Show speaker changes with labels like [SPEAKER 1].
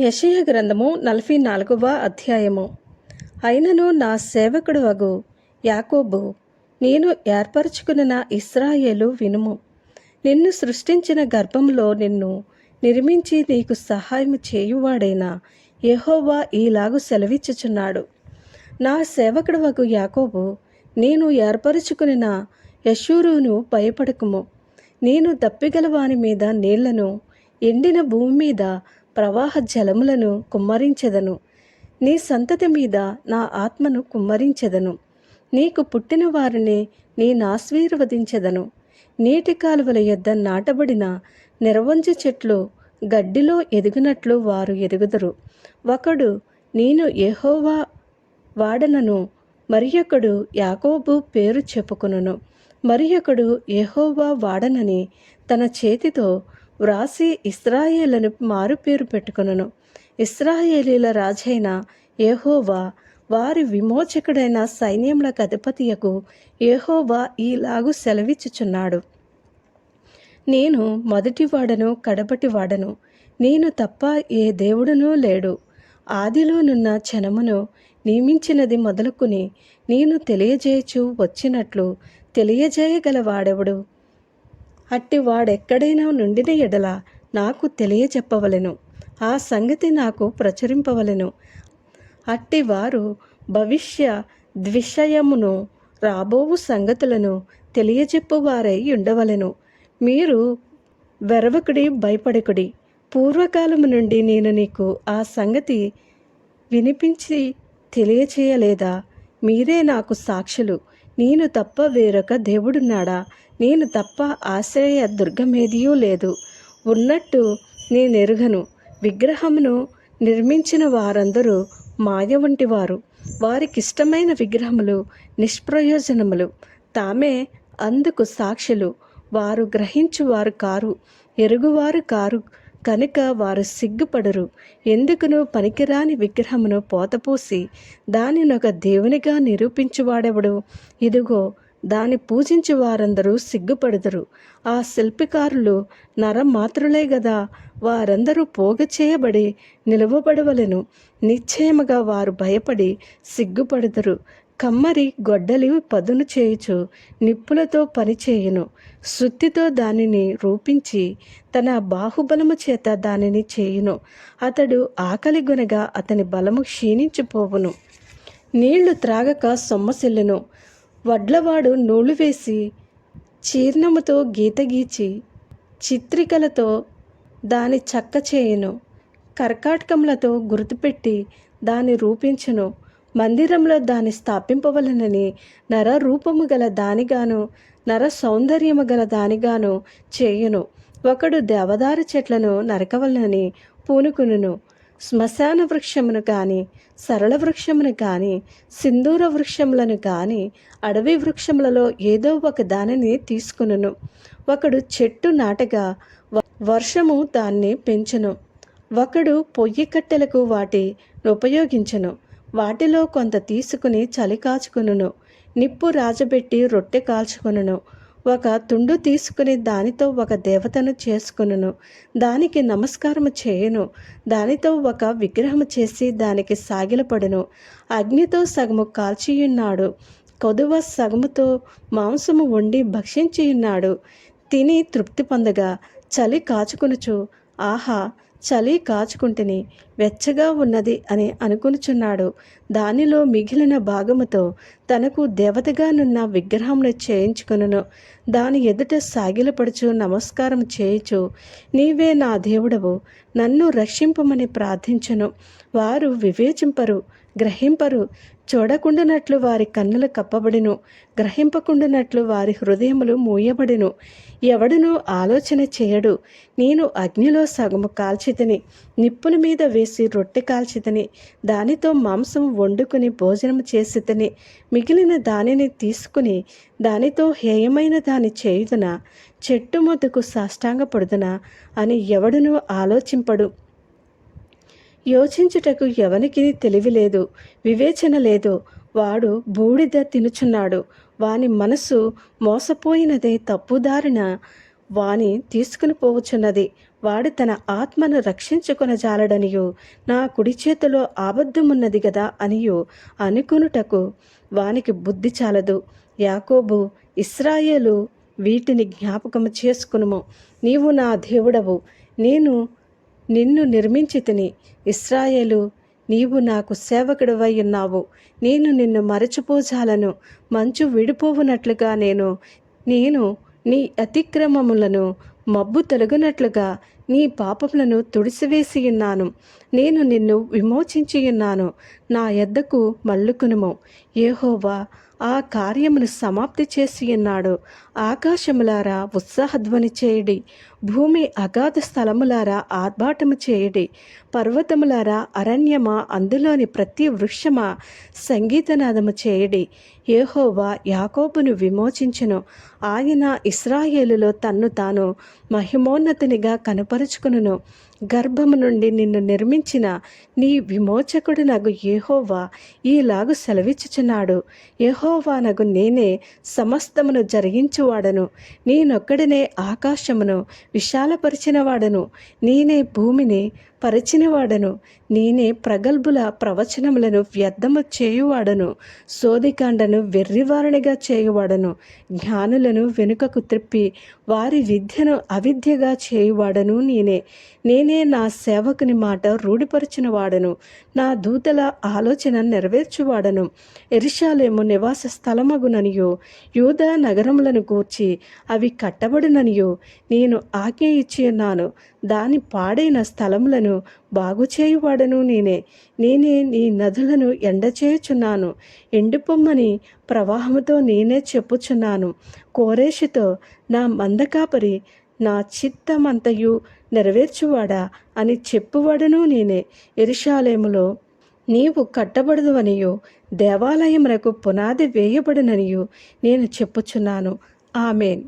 [SPEAKER 1] యషయ గ్రంథము నలభై నాలుగవ అధ్యాయము. అయినను నా సేవకుడు వగు యాకోబు నేను ఏర్పరచుకున్న ఇస్రాయేలు వినుము. నిన్ను సృష్టించిన గర్భంలో నిన్ను నిర్మించి నీకు సహాయం చేయువాడైన యహోవా ఈలాగు సెలవిచ్చుచున్నాడు. నా సేవకుడు వగు యాకోబు నేను ఏర్పరచుకున్న యశూరును భయపడకుము. నేను దప్పిగలవాని మీద నీళ్ళను ఎండిన భూమి మీద ప్రవాహ జలములను కుమ్మరించెదను. నీ సంతతి మీద నా ఆత్మను కుమ్మరించెదను. నీకు పుట్టిన వారిని నేనాశీర్వదించెదను నీటి కాలువల యొద్ద నాటబడిన నిర్వంజ చెట్లు గడ్డిలో ఎదిగినట్లు వారు ఎదుగుదరు. ఒకడు నేను ఎహోవా వాడనను మరియొకడు యాకోబు పేరు చెప్పుకొనును. మరియొకడు ఎహోవా వాడనని తన చేతితో వ్రాసి ఇస్రాయేలను మారుపేరు పెట్టుకొనును. ఇస్రాయేలీల రాజైన ఏహోవా వారి విమోచకుడైన సైన్యముల అధిపతియకు యెహోవా ఈలాగు సెలవిచ్చుచున్నాడు. నేను మొదటివాడను కడపటివాడను. నేను తప్ప ఏ దేవుడునూ లేడు. ఆదిలోనున్న క్షణమును నియమించినది మొదలుకుని నేను తెలియజేయచు వచ్చినట్లు తెలియజేయగల వాడెవడు అట్టి వాడెక్కడైనా నుండిన ఎడల నాకు తెలియచెప్పవలెను. ఆ సంగతి నాకు ప్రచురింపవలెను. అట్టి వారు భవిష్య ద్విషయమును రాబోవు సంగతులను తెలియచెప్పువారై ఉండవలెను. మీరు వెరవకుడి భయపడకుడి. పూర్వకాలము నుండి నేను నీకు ఆ సంగతి వినిపించి తెలియచేయలేదా? మీరే నాకు సాక్షులు. నేను తప్ప వేరొక దేవుడున్నాడా? నేను తప్ప ఆశ్రయ దుర్గమేదియూ లేదు. ఉన్నట్టు నేనెరుగను. విగ్రహమును నిర్మించిన వారందరూ మాయ వంటివారు. వారికిష్టమైన విగ్రహములు నిష్ప్రయోజనములు. తామే అందుకు సాక్షులు. వారు గ్రహించువారు కారు ఎరుగువారు కారు కనుక వారు సిగ్గుపడరు. ఎందుకును పనికిరాని విగ్రహమును పోతపోసి దానినొక దేవునిగా నిరూపించువాడెవడు? ఇదిగో దాన్ని పూజించి వారందరూ సిగ్గుపడుదురు. ఆ శిల్పికారులు నరమాత్రులే గదా వారందరూ పోగ చేయబడి నిలువబడవలెను. నిశ్చయముగా వారు భయపడి సిగ్గుపడుదురు. కమ్మరి గొడ్డలి పదును చేయుచు నిప్పులతో పనిచేయును సుత్తితో దానిని రూపించి తన బాహుబలము చేత దానిని చేయును. అతడు ఆకలి గునగా అతని బలము క్షీణించిపోవును. నీళ్ళు త్రాగక సొమ్మసిల్లును. వడ్లవాడు నూలు వేసి చీర్ణముతో గీత గీచి చిత్రికలతో దాని చక్క చేయును. కర్కాటకములతో గుర్తుపెట్టి దాన్ని రూపించును. మందిరంలో దాన్ని స్థాపింపవలనని నర రూపము గల దానిగాను నర సౌందర్యము గల దానిగాను చేయును. ఒకడు దేవదారు చెట్లను నరకవలనని పూనుకును శ్మశాన వృక్షమును కానీ సరళ వృక్షమును కానీ సింధూర వృక్షములను కానీ అడవి వృక్షములలో ఏదో ఒక దానిని తీసుకును ఒకడు చెట్టు నాటగా వ- వర్షము దాన్ని పెంచును. ఒకడు పొయ్యి కట్టెలకు వాటి ఉపయోగించను. వాటిలో కొంత తీసుకుని చలి కాచుకును నిప్పు రాజబెట్టి రొట్టె కాల్చుకును ఒక తుండు తీసుకుని దానితో ఒక దేవతను చేసుకును దానికి నమస్కారము చేయను. దానితో ఒక విగ్రహము చేసి దానికి సాగిలపడును. అగ్నితో సగము కాల్చియున్నాడు. కొదువ సగముతో మాంసము వండి భక్షించియున్నాడు. తిని తృప్తి పొందగా చలి కాచుకునుచు ఆహా చలి కాచుకుంటుని వెచ్చగా ఉన్నది అని అనుకునుచున్నాడు. దానిలో మిగిలిన భాగముతో తనకు దేవతగానున్న విగ్రహంను చేయించుకును దాని ఎదుట సాగిలపడుచు నమస్కారం చేయుచు. నీవే నా దేవుడవు నన్ను రక్షింపమని ప్రార్థించును. వారు వివేచింపరు గ్రహింపరు. చూడకుండానట్లు వారి కన్నులు కప్పబడిను గ్రహింపకుండానట్లు వారి హృదయములు మూయబడిను. ఎవడునూ ఆలోచన చేయడు. నేను అగ్నిలో సగము కాల్చితిని నిప్పుల మీద వేసి రొట్టె కాల్చితిని దానితో మాంసం వండుకుని భోజనం చేసితిని మిగిలిన దానిని తీసుకుని దానితో హేయమైన దాని చేయుదున? చెట్టు మొద్దకు సాష్టాంగపడుదునా? అని ఎవడునూ ఆలోచింపడు. యోచించుటకు ఎవనికి తెలివి లేదు వివేచన లేదు. వాడు బూడిద తినుచున్నాడు. వాని మనసు మోసపోయినదే తప్పుదారిన వాని తీసుకుని పోవచ్చున్నది వాడు తన ఆత్మను రక్షించుకొనజాలడనియు నా కుడి చేతిలో ఆబద్ధమున్నది గదా అనియు అనుకునుటకు వానికి బుద్ధి చాలదు. యాకోబు ఇస్రాయేలు వీటిని జ్ఞాపకము చేసుకునుము. నీవు నా దేవుడవు. నేను నిన్ను నిర్మించి తిని ఇస్రాయేలు నీవు నాకు సేవకుడివై ఉన్నావు. నేను నిన్ను మరచిపోజాలను. మంచు విడిపోవునట్లుగా నేను నేను నీ అతిక్రమములను మబ్బు తొలగినట్లుగా నీ పాపములను తుడిసివేసి ఉన్నాను. నేను నిన్ను విమోచించియున్నాను నా ఎద్దకు మల్లుకునుము ఏహోవా ఆ కార్యమును సమాప్తి చేసి ఉన్నాడు ఆకాశములారా ఉత్సాహధ్వని చేయడి. భూమి అగాధ స్థలములారా ఆర్భాటము చేయడి. పర్వతములారా అరణ్యమా అందులోని ప్రతి వృక్షమా సంగీతనాదము చేయడి. ఏహోవా యాకోబును విమోచించును. ఆయన ఇస్రాయేలులో తన్ను తాను మహిమోన్నతినిగా కనపరుచుకును గర్భము నుండి నిన్ను నిర్మించిన నీ విమోచకుడు నగు ఏహోవా ఈలాగు సెలవిచ్చుచున్నాడు. ఏహోవా నగు నేనే సమస్తమును జరిగించువాడను. నేనొక్కడనే ఆకాశమును విశాలపరిచినవాడను. నేనే భూమిని పరిచినవాడను. నేనే ప్రగల్భుల ప్రవచనములను వ్యర్థము చేయువాడను. సోదికాండను వెర్రివారణిగా చేయువాడను. జ్ఞానులను వెనుకకు త్రిప్పి వారి విద్యను అవిద్యగా చేయువాడను నేనే. నేనే నా సేవకుని మాట రూఢిపరిచినవాడను. నా దూతల ఆలోచన నెరవేర్చువాడను. ఎరిశాలేము నివాస స్థలమగుననియో. యూద నగరములను కూర్చి అవి కట్టబడుననియో. నేను ఆజ్ఞ ఇచ్చి ఉన్నాను దాని పాడైన స్థలములను బాగు చేయువాడను నేనే. నేనే నీ నదులను ఎండచేయుచున్నాను. ఎండిపొమ్మని ప్రవాహముతో నేనే చెప్పుచున్నాను. కోరేషితో నా మందకాపరి నా చిత్తమంతయు నెరవేర్చువాడా అని చెప్పువాడను నేనే. ఎరుషాలేములో నీవు కట్టబడదువనియు దేవాలయమునకు పునాది వేయబడుననియు నేను చెప్పుచున్నాను. ఆమెన్.